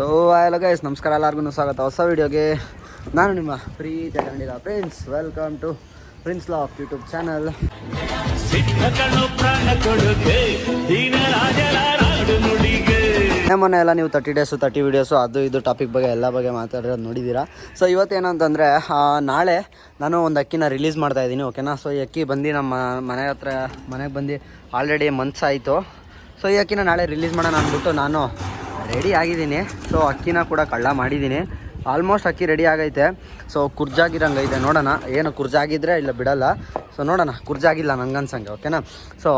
So hello guys ನಮಸ್ಕಾರ ಎಲ್ಲರಿಗೂ ಸ್ವಾಗತ. ಹೊಸ ವಿಡಿಯೋಗೆ ನಾನು ನಿಮ್ಮ ಪ್ರೀತಿ Kannadiga prince welcome to prince laugh YouTube channel ಮೊನ್ನೆ ಎಲ್ಲ ನೀವು ತರ್ಟಿ ಡೇಸು ತರ್ಟಿ ವೀಡಿಯೋಸು ಅದು ಇದು ಟಾಪಿಕ್ ಬಗ್ಗೆ ಎಲ್ಲ ಬಗ್ಗೆ ಮಾತಾಡಿರೋದು ನೋಡಿದ್ದೀರಾ ಸೊ ಇವತ್ತೇನಂತಂದರೆ ನಾಳೆ ನಾನು ಒಂದು ಅಕ್ಕಿನ ರಿಲೀಸ್ ಮಾಡ್ತಾ ಇದ್ದೀನಿ ಓಕೆನಾ ಸೊ ಈ ಅಕ್ಕಿ ಬಂದು ನಮ್ಮ ಮನೆ ಹತ್ರ ಮನೆಗೆ ಬಂದು ಆಲ್ರೆಡಿ ಮಂತ್ಸ್ ಆಯಿತು. ಸೊ ಈ ಅಕ್ಕಿನ ನಾಳೆ ರಿಲೀಸ್ ಮಾಡೋಣ ಅಂದ್ಬಿಟ್ಟು ನಾನು ರೆಡಿ ಆಗಿದ್ದೀನಿ. ಸೊ ಅಕ್ಕಿನ ಕೂಡ ಕಳ್ಳ ಮಾಡಿದ್ದೀನಿ. ಆಲ್ಮೋಸ್ಟ್ ಅಕ್ಕಿ ರೆಡಿ ಆಗೈತೆ. ಸೊ ಕುರ್ಜಾಗಿರಂಗೈತೆ ನೋಡೋಣ. ಏನು ಕುರ್ಜಾಗಿದ್ರೆ ಇಲ್ಲ ಬಿಡಲ್ಲ. ಸೊ ನೋಡೋಣ, ಕುರ್ಜಾಗಿಲ್ಲ ನಂಗೆ ಅನ್ಸಂಗೆ ಓಕೆನಾ ಸೊ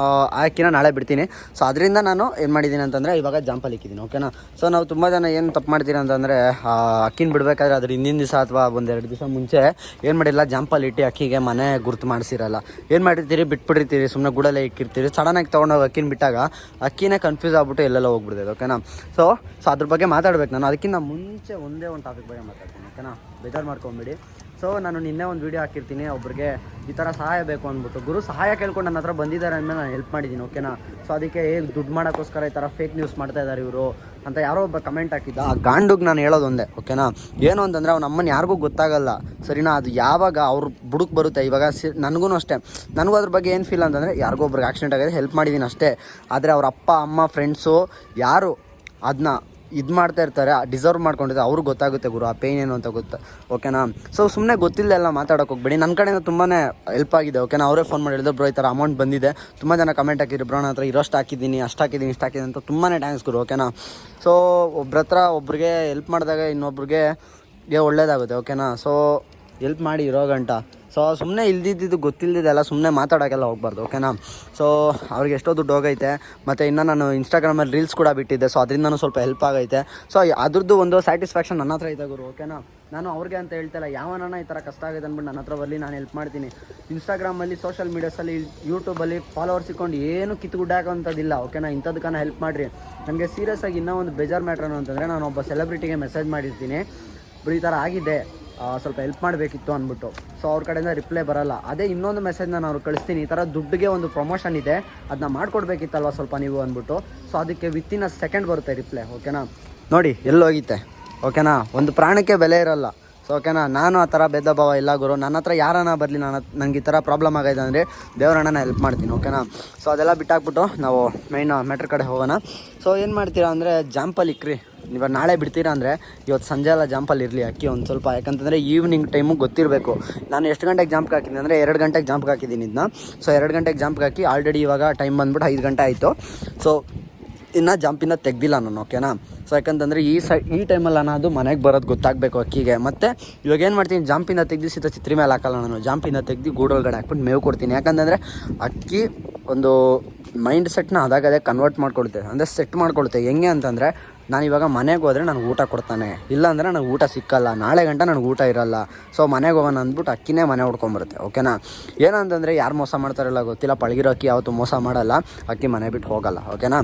ಆ ಅಕ್ಕಿನ ನಾಳೆ ಬಿಡ್ತೀನಿ. ಸೊ ಅದರಿಂದ ನಾನು ಏನು ಮಾಡಿದ್ದೀನಿ ಅಂತಂದರೆ, ಇವಾಗ ಜಾಂಪಲ್ ಇಕ್ಕಿದ್ದೀನಿ ಓಕೆನಾ ಸೊ ನಾವು ತುಂಬ ಜನ ಏನು ತಪ್ಪು ಮಾಡ್ತೀರಿ ಅಂತಂದರೆ ಅಕ್ಕಿನ ಬಿಡಬೇಕಾದ್ರೆ ಅದ್ರ ಹಿಂದಿನ ದಿವಸ ಅಥವಾ ಒಂದೆರಡು ದಿವಸ ಮುಂಚೆ ಏನು ಮಾಡಿಲ್ಲ ಜಾಂಪಲ್ ಇಟ್ಟು ಅಕ್ಕಿಗೆ ಮನೆ ಗುರ್ತು ಮಾಡಿಸಿರಲ್ಲ. ಏನು ಮಾಡಿರ್ತೀರಿ? ಬಿಟ್ಬಿಟ್ಟಿರ್ತೀರಿ ಸುಮ್ಮನೆ ಗುಡಲ್ಲೇ ಇಕ್ಕಿರ್ತೀರಿ. ಸಡನ್ನಾಗಿ ತೊಗೊಂಡೋಗಿ ಅಕ್ಕಿನ ಬಿಟ್ಟಾಗ, ಅಕ್ಕಿನೇ ಕನ್ಫ್ಯೂಸ್ ಆಗ್ಬಿಟ್ಟು ಎಲ್ಲೆಲ್ಲ ಹೋಗ್ಬಿಡ್ತೈತೆ ಓಕೆನಾ ಸೊ ಸೊ ಅದ್ರ ಬಗ್ಗೆ ಮಾತಾಡ್ಬೇಕು ನಾನು. ಅದಕ್ಕಿಂತ ಮುಂಚೆ ಒಂದೇ ಒಂದು ಟಾಪಿಕ್ ಬಗ್ಗೆ ಮಾತಾಡ್ತೀನಿ ಓಕೆನಾ ಬೇಜಾರು ಮಾಡ್ಕೊಂಬಿಡಿ. ಸೊ ನಾನು ನಿನ್ನೆ ಒಂದು ವೀಡಿಯೋ ಹಾಕಿರ್ತೀನಿ, ಒಬ್ರಿಗೆ ಈ ಥರ ಸಹಾಯ ಬೇಕು ಅಂದ್ಬಿಟ್ಟು. ಗುರು ಸಹಾಯ ಕೇಳ್ಕೊಂಡು ನನ್ನ ಹತ್ರ ಬಂದಿದ್ದಾರೆ ಅಂದಮೇಲೆ ನಾನು ಹೆಲ್ಪ್ ಮಾಡಿದ್ದೀನಿ ಓಕೆನಾ ಸೊ ಅದಕ್ಕೆ ದುಡ್ಡು ಮಾಡೋಕ್ಕೋಸ್ಕರ ಈ ಥರ ಫೇಕ್ ನ್ಯೂಸ್ ಮಾಡ್ತಾ ಇದ್ದಾರೆ ಇವರು ಅಂತ ಯಾರೋ ಒಬ್ಬ ಕಮೆಂಟ್ ಹಾಕಿದ್ದ. ಆ ಗಾಂಡುಗೆ ನಾನು ಹೇಳೋದೊಂದೇ ಓಕೆನಾ ಏನು ಅಂತಂದರೆ ಅವ್ನ ಅಮ್ಮನ ಯಾರಿಗೂ ಗೊತ್ತಾಗಲ್ಲ. ಸರಿನಾ? ಅದು ಯಾವಾಗ ಅವ್ರ ಬುಡಕ್ಕೆ ಬರುತ್ತೆ, ಇವಾಗ ಸಿ ನನಗೂ ಅಷ್ಟೇ. ನನಗೂ ಅದ್ರ ಬಗ್ಗೆ ಏನು ಫೀಲ್ ಅಂತಂದರೆ ಯಾರಿಗೋ ಒಬ್ರಿಗೆ ಆಕ್ಸಿಡೆಂಟ್ ಆಗಿದೆ ಹೆಲ್ಪ್ ಮಾಡಿದ್ದೀನಿ ಅಷ್ಟೇ. ಆದರೆ ಅವ್ರ ಅಪ್ಪ, ಅಮ್ಮ ಫ್ರೆಂಡ್ಸು ಯಾರು? ಅದನ್ನ ಇದು ಮಾಡ್ತಾ ಇರ್ತಾರೆ ಡಿಸರ್ವ್ ಮಾಡ್ಕೊಂಡಿದ್ದಾರೆ ಅವ್ರಿಗೆ ಗೊತ್ತಾಗುತ್ತೆ ಗುರು, ಆ ಪೇಯ್ನ್ ಏನು ಅಂತ ಗೊತ್ತಾ? ಓಕೆನಾ ಸೊ ಸುಮ್ಮನೆ ಗೊತ್ತಿಲ್ಲ ಎಲ್ಲ ಮಾತಾಡೋಕೆ ಹೋಗ್ಬೇಡಿ. ನನ್ನ ಕಡೆಯಿಂದ ತುಂಬಾ ಹೆಲ್ಪ್ ಆಗಿದೆ ಓಕೆನಾ ಅವರೇ ಫೋನ್ ಮಾಡಿ ಹೇಳಿದ್ರು ಬ್ರೋ ಈ ಥರ ಅಮೌಂಟ್ ಬಂದಿದೆ. ತುಂಬ ಜನ ಕಮೆಂಟ್ ಹಾಕಿದ್ರು ಬ್ರೋ ನನ್ನ ಹತ್ರ ಇರೋಷ್ಟು ಹಾಕಿದ್ದೀನಿ, ಅಷ್ಟು ಹಾಕಿದ್ದೀನಿ, ಇಷ್ಟು ಹಾಕಿದ್ದೀನಿ ಅಂತ ತುಂಬಾ ಥ್ಯಾಂಕ್ಸ್ ಗುರು ಓಕೆನಾ ಸೊ ಒಬ್ರ ಹತ್ರ ಒಬ್ರಿಗೆ ಹೆಲ್ಪ್ ಮಾಡಿದಾಗ ಇನ್ನೊಬ್ರಿಗೆ ಒಳ್ಳೇದಾಗುತ್ತೆ ಓಕೆನಾ ಸೊ ಹೆಲ್ಪ್ ಮಾಡಿ ಇರೋ ಗಂಟ. ಸೊ ಸುಮ್ಮನೆ ಇಲ್ದಿದ್ದು ಗೊತ್ತಿಲ್ಲದೆಲ್ಲ ಸುಮ್ಮನೆ ಮಾತಾಡೋಕ್ಕೆಲ್ಲ ಹೋಗ್ಬಾರ್ದು ಓಕೆನಾ ಸೊ ಅವ್ರಿಗೆ ಎಷ್ಟೋ ದುಡ್ಡು ಹೋಗೈತೆ, ಮತ್ತು ಇನ್ನು ನಾನು ಇನ್ಸ್ಟಾಗ್ರಾಮಲ್ಲಿ ರೀಲ್ಸ್ ಕೂಡ ಬಿಟ್ಟಿದ್ದೆ ಸೊ ಅದರಿಂದನೂ ಸ್ವಲ್ಪ ಹೆಲ್ಪ್ ಆಗೈತೆ. ಸೊ ಅದ್ರದ್ದು ಒಂದು ಸ್ಯಾಟಿಸ್ಫ್ಯಾಕ್ಷನ್ ನನ್ನ ಹತ್ರ ಐತೆ ಗುರು ಓಕೆನಾ ನಾನು ಅವ್ರಿಗೆ ಅಂತ ಹೇಳ್ತಿಲ್ಲ ಯಾವನ ಈ ಥರ ಕಷ್ಟ ಆಗಿದೆ ಅಂದ್ಬಿಟ್ಟು ನನ್ನ ಹತ್ರ ಬರಲಿ, ನಾನು ಹೆಲ್ಪ್ ಮಾಡ್ತೀನಿ. ಇನ್ಸ್ಟಾಗ್ರಾಮಲ್ಲಿ ಸೋಷಿಯಲ್ ಮೀಡಿಯಾಸಲ್ಲಿ ಯೂಟ್ಯೂಬಲ್ಲಿ ಫಾಲೋವರ್ಸ್ ಇಟ್ಕೊಂಡು ಏನು ಕಿತ್ತುಗುಡ್ಡ ಹಾಕೋಂಥದ್ದಿಲ್ಲ ಓಕೆನಾ ಇಂಥದಕ್ಕನ ಹೆಲ್ಪ್ ಮಾಡಿರಿ. ನನಗೆ ಸೀರಿಯಸ್ ಆಗಿ ಇನ್ನೂ ಒಂದು ಬೇಜಾರು ಮ್ಯಾಟ್ರ್ ಅಂತಂದರೆ, ನಾನು ಒಬ್ಬ ಸೆಲೆಬ್ರಿಟಿಗೆ ಮೆಸೇಜ್ ಮಾಡಿರ್ತೀನಿ. ಬರೀ ಈ ಥರ ಆಗಿದೆ. ಸ್ವಲ್ಪ ಹೆಲ್ಪ್ ಮಾಡಬೇಕಿತ್ತು ಅಂದ್ಬಿಟ್ಟು. ಸೊ ಅವ್ರ ಕಡೆಯಿಂದ ರಿಪ್ಲೈ ಬರಲ್ಲ. ಅದೇ ಇನ್ನೊಂದು ಮೆಸೇಜ್ ನಾನು ಅವ್ರು ಕಳಿಸ್ತೀನಿ. ಈ ಥರ ದುಡ್ಡಿಗೆ ಒಂದು ಪ್ರಮೋಷನ್ ಇದೆ. ಅದನ್ನ ಮಾಡ್ಕೊಡ್ಬೇಕಿತ್ತಲ್ವ ಸ್ವಲ್ಪ ನೀವು ಅಂದ್ಬಿಟ್ಟು. ಸೊ ಅದಕ್ಕೆ ವಿತಿನ್ ಅ ಸೆಕೆಂಡ್ ಬರುತ್ತೆ ರಿಪ್ಲೈ ಓಕೆನಾ ನೋಡಿ, ಎಲ್ಲೋಗಿತ್ತೆ ಓಕೆನಾ ಒಂದು ಪ್ರಾಣಕ್ಕೆ ಬೆಲೆ ಇರಲ್ಲ. ಸೊ ಓಕೆನಾ ನಾನು ಆ ಥರ ಭೇದ ಭಾವ ಇಲ್ಲ ಗುರು. ನನ್ನ ಹತ್ರ ಯಾರನ್ನ ಬರಲಿ ನಾನು ನನಗೆ ಈ ಥರ ಪ್ರಾಬ್ಲಮ್ ಆಗಿದೆ ಅಂದರೆ ದೇವರಣ್ಣನ ಹೆಲ್ಪ್ ಮಾಡ್ತೀನಿ ಓಕೆನಾ ಸೊ ಅದೆಲ್ಲ ಬಿಟ್ಟಾಕ್ಬಿಟ್ಟು ನಾವು ಮೈನ್ ಮೆಟ್ರ್ ಕಡೆ ಹೋಗೋಣ. ಸೊ ಏನು ಮಾಡ್ತೀರಾ ಅಂದರೆ ಜಾಂಪಲ್ ಇಕ್ರಿ ಇವಾಗ ನಾಳೆ ಬಿಡ್ತೀರಾ ಅಂದರೆ ಇವತ್ತು ಸಂಜೆ ಎಲ್ಲ ಜಾಂಪಲ್ಲಿ ಇರಲಿ ಅಕ್ಕಿ ಒಂದು ಸ್ವಲ್ಪ. ಯಾಕಂತಂದರೆ ಈವ್ನಿಂಗ್ ಟೈಮು ಗೊತ್ತಿರಬೇಕು. ನಾನು ಎಷ್ಟು ಗಂಟೆಗೆ ಜಾಂಪ್ಗೆ ಹಾಕಿದ್ದೀನಿ ಅಂದರೆ ಎರಡು ಗಂಟೆಗೆ ಜಾಂಪ್ಗೆ ಹಾಕಿದ್ದೀನಿ ಇದನ್ನ ಸೊ ಎರಡು ಗಂಟೆಗೆ ಜಾಂಪ್ಗೆ ಹಾಕಿ ಆಲ್ರೆಡಿ ಇವಾಗ ಟೈಮ್ ಬಂದ್ಬಿಟ್ಟು ಐದು ಗಂಟೆ ಆಯಿತು. ಸೊ ಇನ್ನು ಜಂಪಿನ ತೆಗ್ದಿಲ್ಲ ನಾನು ಓಕೆನಾ ಸೊ ಯಾಕಂತಂದರೆ ಈ ಸೈ, ಈ ಟೈಮಲ್ಲಿ ನಾನು ಅದು ಮನೆಗೆ ಬರೋದು ಗೊತ್ತಾಗಬೇಕು ಅಕ್ಕಿಗೆ. ಮತ್ತು ಇವಾಗ ಏನು ಮಾಡ್ತೀನಿ ಜಾಂಪಿನ ತೆಗ್ದು ಸೀತ ಚಿತ್ರಿ ಮೇಲೆ ಹಾಕಲ್ಲ ನಾನು. ಜಾಂಪಿನ ತೆಗ್ದು ಗೂಡೊಳಗಡೆ ಹಾಕ್ಬಿಟ್ಟು ಮೇವು ಕೊಡ್ತೀನಿ. ಯಾಕಂತಂದರೆ ಅಕ್ಕಿ ಒಂದು ಮೈಂಡ್ ಸೆಟ್ನ ಅದಾಗದೇ ಕನ್ವರ್ಟ್ ಮಾಡ್ಕೊಳುತ್ತೆ. ಅಂದರೆ ಸೆಟ್ ಮಾಡ್ಕೊಳುತ್ತೆ. ಹೆಂಗೆ ಅಂತಂದರೆ ನಾನು ಇವಾಗ ಮನೆಗೆ ಹೋದರೆ ನನಗೆ ಊಟ ಕೊಡ್ತಾನೆ. ಇಲ್ಲ ಅಂದರೆ ನನಗೆ ಊಟ ಸಿಕ್ಕಲ್ಲ. ನಾಳೆ ಗಂಟ ನನಗೆ ಊಟ ಇರಲ್ಲ. ಸೊ ಮನೆಗೆ ಹೋಗೋಣ ಅಂದ್ಬಿಟ್ಟು ಅಕ್ಕಿನೇ ಮನೆ ಹೊಡ್ಕೊಂಬರುತ್ತೆ ಓಕೆನಾ ಏನಂತಂದರೆ ಯಾರು ಮೋಸ ಮಾಡ್ತಾರಲ್ಲ ಗೊತ್ತಿಲ್ಲ. ಪಳಗಿರೋ ಅಕ್ಕಿ ಯಾವತ್ತು ಮೋಸ ಮಾಡಲ್ಲ. ಅಕ್ಕಿ ಮನೆ ಬಿಟ್ಟು ಹೋಗಲ್ಲ. ಓಕೆನಾ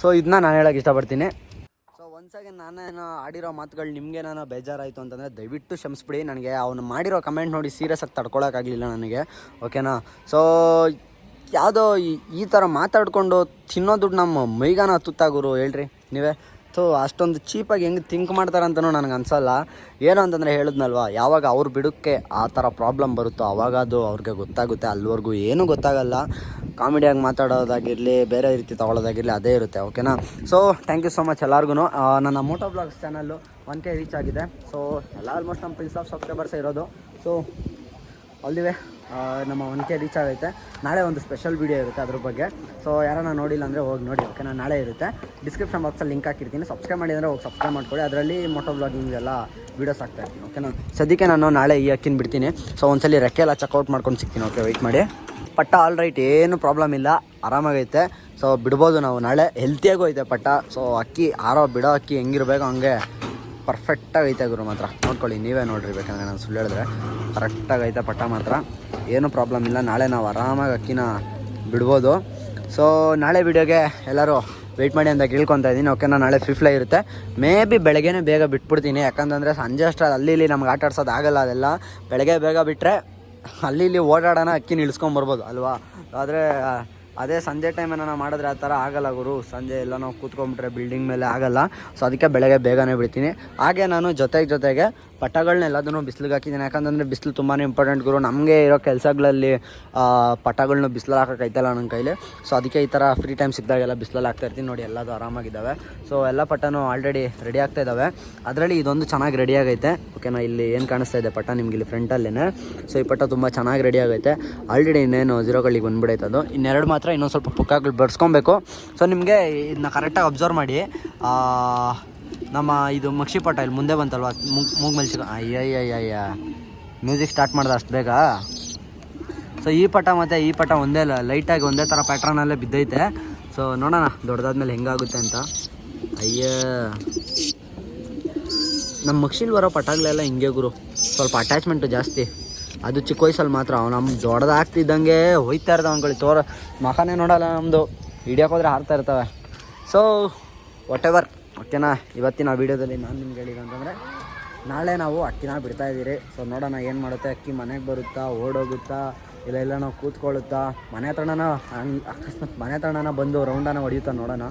ಸೊ ಇದನ್ನ ನಾನು ಹೇಳೋಕೆ ಇಷ್ಟಪಡ್ತೀನಿ. ಒಂದ್ಸಾಗಿ ನಾನೇನು ಆಡಿರೋ ಮಾತುಗಳು ನಿಮಗೆ ನಾನು ಬೇಜಾರಾಯಿತು ಅಂತಂದರೆ ದಯವಿಟ್ಟು ಕ್ಷಮಿಸ್ಬಿಡಿ. ನನಗೆ ಅವನು ಮಾಡಿರೋ ಕಮೆಂಟ್ ನೋಡಿ ಸೀರಿಯಸ್ ಆಗಿ ತಡ್ಕೊಳಕ್ಕಾಗಲಿಲ್ಲ ನನಗೆ. ಓಕೆನಾ ಸೊ ಯಾವುದೋ ಈ- ಈ ಥರ ಮಾತಾಡಿಕೊಂಡು ತಿನ್ನೋದು ದುಡ್ಡು ನಮ್ಮ ಮೈಗಾನ ತುತ್ತಾಗುರು ಹೇಳ್ರಿ. ನೀವೇ? ಸೊ ಅಷ್ಟೊಂದು ಚೀಪಾಗಿ ಹೆಂಗೆ ಥಿಂಕ್ ಮಾಡ್ತಾರಂತನೂ ನನಗೆ ಅನ್ಸಲ್ಲ. ಏನು ಅಂತಂದರೆ ಹೇಳಿದ್ನಲ್ವ, ಯಾವಾಗ ಅವ್ರು ಬಿಡೋಕ್ಕೆ ಆ ಥರ ಪ್ರಾಬ್ಲಮ್ ಬರುತ್ತೋ ಆವಾಗ ಅದು ಅವ್ರಿಗೆ ಗೊತ್ತಾಗುತ್ತೆ, ಅಲ್ಲಿವರೆಗೂ ಏನೂ ಗೊತ್ತಾಗಲ್ಲ. ಕಾಮಿಡಿಯಾಗಿ ಮಾತಾಡೋದಾಗಿರಲಿ, ಬೇರೆ ರೀತಿ ತೊಗೊಳೋದಾಗಿರಲಿ ಅದೇ ಇರುತ್ತೆ ಓಕೆನಾ so thank you so much ಎಲ್ಲರಿಗೂ ನನ್ನ moto blogs channel one K reach ಆಗಿದೆ. ಸೊ ಎಲ್ಲ ಆಲ್ಮೋಸ್ಟ್ ನಮ್ಮ ಪ್ರಿನ್ಸ್ ಆಫ್ ಸಬ್ಸ್ಕ್ರೈಬರ್ಸ್ ಇರೋದು. ಸೊ ಅಲ್ಲಿವೆ ನಮ್ಮ ಒನ್ ಕೆ ರೀಚ್ ಆಗೈತೆ. ನಾಳೆ ಒಂದು ಸ್ಪೆಷಲ್ ವೀಡಿಯೋ ಇರುತ್ತೆ ಅದ್ರ ಬಗ್ಗೆ. ಸೊ ಯಾರನ್ನ ನೋಡಿಲ್ಲ ಅಂದರೆ ಹೋಗಿ ನೋಡಿ ಓಕೆನಾ ನಾಳೆ ಇರುತ್ತೆ. ಡಿಸ್ಕ್ರಿಪ್ಷನ್ ಬಾಕ್ಸಲ್ಲಿ ಲಿಂಕ್ ಹಾಕಿರ್ತೀನಿ. ಸಬ್ಸ್ಕ್ರೈಬ್ ಮಾಡಿ ಹೋಗಿ ಸಬ್ಸ್ಕ್ರೈಬ್ ಮಾಡ್ಕೊಳ್ಳಿ. ಅದರಲ್ಲಿ ಮೋಟೋ ಬ್ಲಾಗಿಂಗ್ ಎಲ್ಲ ವೀಡಿಯೋಸ್ ಹಾಕ್ತಾ ಇರ್ತೀನಿ ಓಕೆನಾ ಸದ್ಯಕ್ಕೆ ನಾನು ನಾಳೆ ಈ ಅಕ್ಕಿನ ಬಿಡ್ತೀನಿ. ಸೊ ಒಂದ್ಸಲಿ ರೆಕ್ಕೆ ಎಲ್ಲ ಚೆಕ್ಔಟ್ ಮಾಡ್ಕೊಂಡು ಸಿಗ್ತೀನಿ ಓಕೆ ವೆಯ್ಟ್ ಮಾಡಿ. ಪಟ್ಟ ಆಲ್ ರೈಟ್ ಏನು ಪ್ರಾಬ್ಲಮ್ ಇಲ್ಲ. ಆರಾಮಾಗೈತೆ. ಸೊ ಬಿಡ್ಬೋದು ನಾವು ನಾಳೆ. ಹೆಲ್ತಿಯಾಗೂ ಐತೆ ಪಟ್ಟ. ಸೊ ಅಕ್ಕಿ, ಆರೋ, ಬಿಡೋ ಅಕ್ಕಿ ಹೆಂಗಿರ್ಬೇಕು ಹಂಗೆ. ಪರ್ಫೆಕ್ಟಾಗಿ ಐತೆ ಗುರು ಮಾತ್ರ. ನೋಡ್ಕೊಳ್ಳಿ, ನೀವೇ ನೋಡ್ರಿ ಬೇಕಂದ್ರೆ ನಾನು ಸುಳ್ಳು ಹೇಳಿದ್ರೆ. ಕರೆಕ್ಟಾಗಿ ಐತೆ ಪಟ್ಟ ಮಾತ್ರ. ಏನೂ ಪ್ರಾಬ್ಲಮ್ ಇಲ್ಲ, ನಾಳೆ ನಾವು ಆರಾಮಾಗಿ ಅಕ್ಕಿನ ಬಿಡ್ಬೋದು. ಸೊ ನಾಳೆ ವಿಡಿಯೋಗೆ ಎಲ್ಲರೂ ವೆಯ್ಟ್ ಮಾಡಿ ಅಂತ ಕೇಳ್ಕೊತಾ ಇದ್ದೀನಿ. ಓಕೆನಾ ನಾಳೆ ಫ್ರೀ ಫ್ಲೈ ಇರುತ್ತೆ. ಮೇ ಬಿ ಬೆಳಗ್ಗೆನೇ ಬೇಗ ಬಿಟ್ಬಿಡ್ತೀನಿ. ಯಾಕಂತಂದರೆ ಸಂಜೆ ಅಷ್ಟರಲ್ಲಿ ಅಲ್ಲಿ ಇಲ್ಲಿ ನಮ್ಗೆ ಆಟ ಆಡ್ಸೋದು ಆಗಲ್ಲ ಅದೆಲ್ಲ. ಬೆಳಗ್ಗೆ ಬೇಗ ಬಿಟ್ಟರೆ ಅಲ್ಲಿ ಇಲ್ಲಿ ಓಡಾಡೋಣ, ಅಕ್ಕಿ ನಿಲ್ಸ್ಕೊಂಬರ್ಬೋದು ಅಲ್ವಾ? ಆದರೆ ಅದೇ ಸಂಜೆ ಟೈಮ್ ಏನೋ ಮಾಡಿದ್ರೆ ಆ ಥರ ಆಗಲ್ಲ ಗುರು. ಸಂಜೆ ಎಲ್ಲ ನಾವು ಕೂತ್ಕೊಂಡ್ಬಿಟ್ರೆ ಬಿಲ್ಡಿಂಗ್ ಮೇಲೆ ಆಗಲ್ಲ. ಸೊ ಅದಕ್ಕೆ ಬೆಳಗ್ಗೆ ಬೇಗನೆ ಬಿಡ್ತೀನಿ. ಹಾಗೆ ನಾನು ಜೊತೆಗೆ ಜೊತೆಗೆ ಪಟಗಳನ್ನ ಎಲ್ಲದನ್ನು ಬಿಸಿಲಿಗೆ ಹಾಕಿದ್ದೀನಿ. ಯಾಕಂತಂದರೆ ಬಿಸಿಲು ತುಂಬಾ ಇಂಪಾರ್ಟೆಂಟ್ ಗುರು. ನಮಗೆ ಇರೋ ಕೆಲಸಗಳಲ್ಲಿ ಪಟಗಳನ್ನ ಬಿಸಿಲಲ್ಲಿ ಹಾಕೋಕ್ಕೈತಲ್ಲ ನನ್ನ ಕೈಲಿ. ಸೊ ಅದಕ್ಕೆ ಈ ಥರ ಫ್ರೀ ಟೈಮ್ ಸಿಕ್ಕಿದಾಗೆಲ್ಲ ಬಿಸಿಲಲ್ಲಿ ಹಾಕ್ತಾ ಇರ್ತೀನಿ ನೋಡಿ ಎಲ್ಲದು ಆರಾಮಾಗಿದ್ದಾವೆ. ಸೊ ಎಲ್ಲ ಪಟನೂ ಆಲ್ರೆಡಿ ರೆಡಿ ಆಗ್ತಾ ಇದ್ದಾವೆ ಅದರಲ್ಲಿ ಇದೊಂದು ಚೆನ್ನಾಗಿ ರೆಡಿ ಆಗೈತೆ. ಓಕೆನಾ ಇಲ್ಲಿ ಏನು ಕಾಣಿಸ್ತಾ ಇದೆ ಪಟ ನಿಮ್ಗೆ ಇಲ್ಲಿ ಫ್ರಂಟಲ್ಲೇ ಸೊ ಈ ಪಟ ತುಂಬ ಚೆನ್ನಾಗಿ ರೆಡಿ ಆಗೈತೆ. ಆಲ್ರೆಡಿ ಇನ್ನೇನು ಜೀರೋಗಳಿಗೆ ಬಂದ್ಬಿಡೈತೆ ಅದು. ಇನ್ನೆರಡು ಮಾತ್ರ ಇನ್ನೊಂದು ಸ್ವಲ್ಪ ಪುಕ್ಕಗಳು ಬರ್ಸ್ಕೊಬೇಕು. ಸೊ ನಿಮಗೆ ಇದನ್ನ ಕರೆಕ್ಟಾಗಿ ಅಬ್ಸರ್ವ್ ಮಾಡಿ. ನಮ್ಮ ಇದು ಮಕ್ಷಿ ಪಟ ಇಲ್ಲಿ ಮುಂದೆ ಬಂತಲ್ವಾ? ಮುಗ್ ಮೂಗ್ ಮೇಲೆ ಸಿಗ ಅಯ್ಯಯ್ಯಯ್ಯ. ಮ್ಯೂಸಿಕ್ ಸ್ಟಾರ್ಟ್ ಮಾಡ್ದೆ ಅಷ್ಟು ಬೇಗ. ಸೊ ಈ ಪಟ ಮತ್ತು ಈ ಪಟ ಒಂದೇ ಲೈಟಾಗಿ ಒಂದೇ ಥರ ಪ್ಯಾಟ್ರನಲ್ಲೇ ಬಿದ್ದೈತೆ. ಸೊ ನೋಡೋಣ ದೊಡ್ಡದಾದ್ಮೇಲೆ ಹೆಂಗಾಗುತ್ತೆ ಅಂತ. ಅಯ್ಯ. ನಮ್ಮ ಮಕ್ಷಿಲ್ ಬರೋ ಪಟಾಗ್ಲೆಲ್ಲ ಹಿಂಗೆ ಗುರು. ಸ್ವಲ್ಪ ಅಟ್ಯಾಚ್ಮೆಂಟು ಜಾಸ್ತಿ. ಅದು ಚಿಕ್ಕ ವಯಸ್ಸಲ್ಲಿ ಮಾತ್ರ. ಅವ್ನು ನಮ್ಮ ದೊಡ್ಡದಾಗ್ತಿದ್ದಂಗೆ ಹೋಯ್ತಾ ಇರ್ತಾವೆ ಅಂದ್ಕೊಳ್ಳಿ. ತೋರ ಮಖನೇ ನೋಡಲ್ಲ ನಮ್ಮದು ಹಿಡಿಯೋಕೋದ್ರೆ ಹಾರ್ತಾ ಇರ್ತವೆ. ಸೊ ವಾಟ್ ಎವರ್ ಓಕೆನಾ ಇವತ್ತಿನ ವೀಡಿಯೋದಲ್ಲಿ ನಾನು ನಿಮ್ಗೆ ಹೇಳಿದೆ ಅಂತಂದರೆ, ನಾಳೆ ನಾವು ಅಕ್ಕಿನ ಬಿಡ್ತಾ ಇದ್ದೀರಿ. ಸೊ ನೋಡೋಣ ಏನು ಮಾಡುತ್ತೆ. ಅಕ್ಕಿ ಮನೆಗೆ ಬರುತ್ತಾ, ಓಡೋಗುತ್ತಾ, ಇಲ್ಲ ಇಲ್ಲ ನಾವು ಕೂತ್ಕೊಳ್ಳುತ್ತಾ. ಮನೆ ಹತ್ರನ ಅಕಸ್ಮಾತ್ ಮನೆ ಹತ್ರನ ಬಂದು ರೌಂಡನ್ನು ಹೊಡೆಯುತ್ತಾ ನೋಡೋಣ.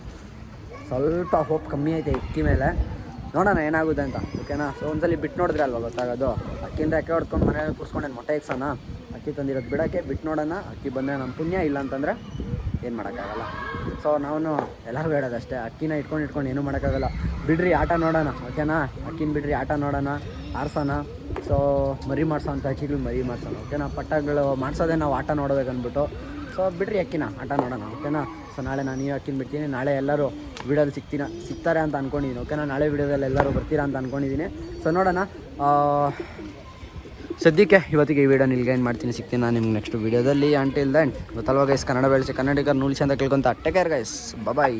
ಸ್ವಲ್ಪ ಹೋಪ್ ಕಮ್ಮಿ ಐತೆ ಅಕ್ಕಿ ಮೇಲೆ. ನೋಡೋಣ ಏನಾಗುತ್ತೆ ಅಂತ, ಓಕೆನಾ? ಸೊ ಒಂದ್ಸಲಿ ಬಿಟ್ಟು ನೋಡಿದ್ರೆ ಅಲ್ವಾ ಗೊತ್ತಾಗೋದು? ಅಕ್ಕಿಂದ ಅಕ್ಕಿ ಹೊಡ್ಕೊಂಡು ಮನೇಲಿ ಕೂರ್ಸ್ಕೊಂಡು ಮೊಟ್ಟೆ ಇಕ್ಸೋಣ? ಅಕ್ಕಿ ತಂದಿರೋದು ಬಿಡೋಕ್ಕೆ ಬಿಟ್ಟು ನೋಡೋಣ, ಅಕ್ಕಿ ಬಂದರೆ ನಮ್ಮ ಪುಣ್ಯ, ಇಲ್ಲ ಅಂತಂದರೆ ಏನು ಮಾಡೋಕ್ಕಾಗಲ್ಲ. ಸೊ ನಾವು ಎಲ್ಲರೂ ಹೇಳೋದಷ್ಟೇ ಅಕ್ಕಿನ ಇಟ್ಕೊಂಡು ಇಟ್ಕೊಂಡು ಏನೂ ಮಾಡೋಕ್ಕಾಗಲ್ಲ. ಬಿಡ್ರಿ, ಆಟ ನೋಡೋಣ, ಓಕೆನಾ? ಅಕ್ಕಿನ ಬಿಡ್ರಿ, ಆಟ ನೋಡೋಣ ಆರ್ಸೋಣ ಸೊ ಮರಿ ಮಾಡಿಸೋ ಅಂತ ಅಕ್ಕಿಗಳು ಮರಿ ಮಾಡ್ಸೋಣ, ಓಕೆನಾ? ಪಟ್ಟಗಳು ಮಾಡಿಸೋದೇ ನಾವು ಆಟ ನೋಡಬೇಕಂದ್ಬಿಟ್ಟು ಸೊ ಬಿಡ್ರಿ ಅಕ್ಕಿನ, ಆಟ ನೋಡೋಣ, ಓಕೆನಾ? ಸೊ ನಾಳೆ ನಾನು ಈ ಅಕ್ಕಿನ ಬಿಡ್ತೀನಿ, ನಾಳೆ ಎಲ್ಲರೂ ವಿಡಿಯೋದಲ್ಲಿ ಸಿಗ್ತೀನ ಸಿಗ್ತಾರೆ ಅಂತ ಅಂದ್ಕೊಂಡಿದ್ದೀನಿ ನಾನು ನಾಳೆ ವಿಡಿಯೋದಲ್ಲಿ ಎಲ್ಲರೂ ಬರ್ತೀರಾ ಅಂತ ಅಂದ್ಕೊಂಡಿದ್ದೀನಿ ಸೊ ನೋಡೋಣ ಸದ್ಯಕ್ಕೆ ಇವತ್ತಿಗೆ ಈ ವಿಡಿಯೋ ಏನು ಮಾಡ್ತೀನಿ ಸಿಗ್ತೀನಿ ನಾನು ನಿಮ್ಗೆ ನೆಕ್ಸ್ಟ್ ವೀಡಿಯೋದಲ್ಲಿ. ಅಂಟಿಲ್ ದೆನ್ ಗೊತ್ತಲ್ವ ಗೈಸ್ ಕನ್ನಡ ಬೆಳೆಸಿ ಕನ್ನಡಿಗರ ನೂಲ್ಸಿ ಅಂತ ಕೇಳ್ಕೊಂತ ಟೇಕ್ ಕೇರ್ ಗೈಸ್ ಬಾಯ್